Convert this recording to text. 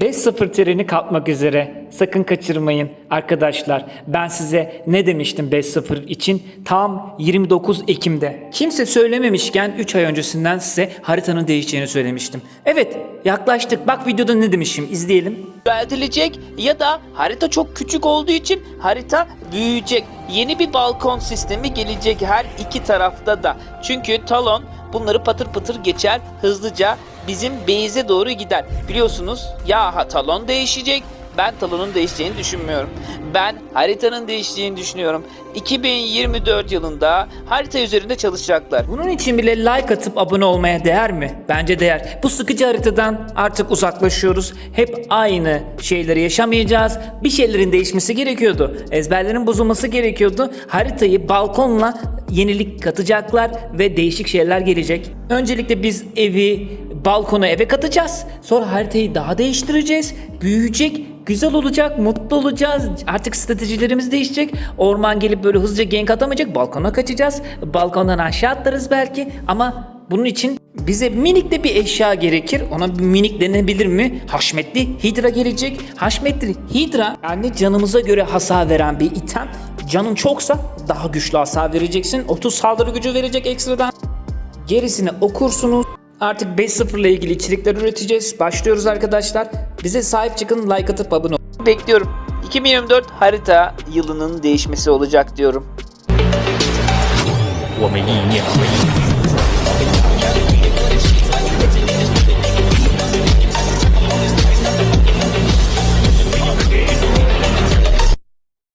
5-0 treni kalkmak üzere. Sakın kaçırmayın arkadaşlar. Ben size ne demiştim 5-0 için? Tam 29 Ekim'de. Kimse söylememişken 3 ay öncesinden size haritanın değişeceğini söylemiştim. Evet yaklaştık. Bak videoda ne demişim izleyelim. düzeltilecek ya da harita çok küçük olduğu için harita büyüyecek. Yeni bir balkon sistemi gelecek her iki tarafta da. Çünkü Talon bunları patır patır geçer hızlıca bizim base'e doğru gider. Biliyorsunuz ya Talon değişecek ben Talon'un değişeceğini düşünmüyorum. Ben haritanın değişeceğini düşünüyorum. 2024 yılında harita üzerinde çalışacaklar. Bunun için bile like atıp abone olmaya değer mi? Bence değer. Bu sıkıcı haritadan artık uzaklaşıyoruz. Hep aynı şeyleri yaşamayacağız. Bir şeylerin değişmesi gerekiyordu. Ezberlerin bozulması gerekiyordu. Haritayı balkonla yenilik katacaklar ve değişik şeyler gelecek. Öncelikle biz evi, balkonu eve katacağız. Sonra haritayı daha değiştireceğiz. Büyüyecek, güzel olacak, mutlu olacağız. Artık stratejilerimiz değişecek. Orman gelip böyle hızlıca gank atamayacak. Balkona kaçacağız. Balkondan aşağı atlarız belki ama bunun için bize minik de bir eşya gerekir. Ona minik denebilir mi? Haşmetli Hidra gelecek. Haşmetli Hidra yani canımıza göre hasar veren bir item. Canın çoksa daha güçlü hasar vereceksin. 30 saldırı gücü verecek ekstradan. Gerisini okursunuz. Artık 5.0 ile ilgili içerikler üreteceğiz. Başlıyoruz arkadaşlar. Bize sahip çıkın, like atıp abone olun. Bekliyorum. 2024 harita yılının değişmesi olacak diyorum. 我们意念合一，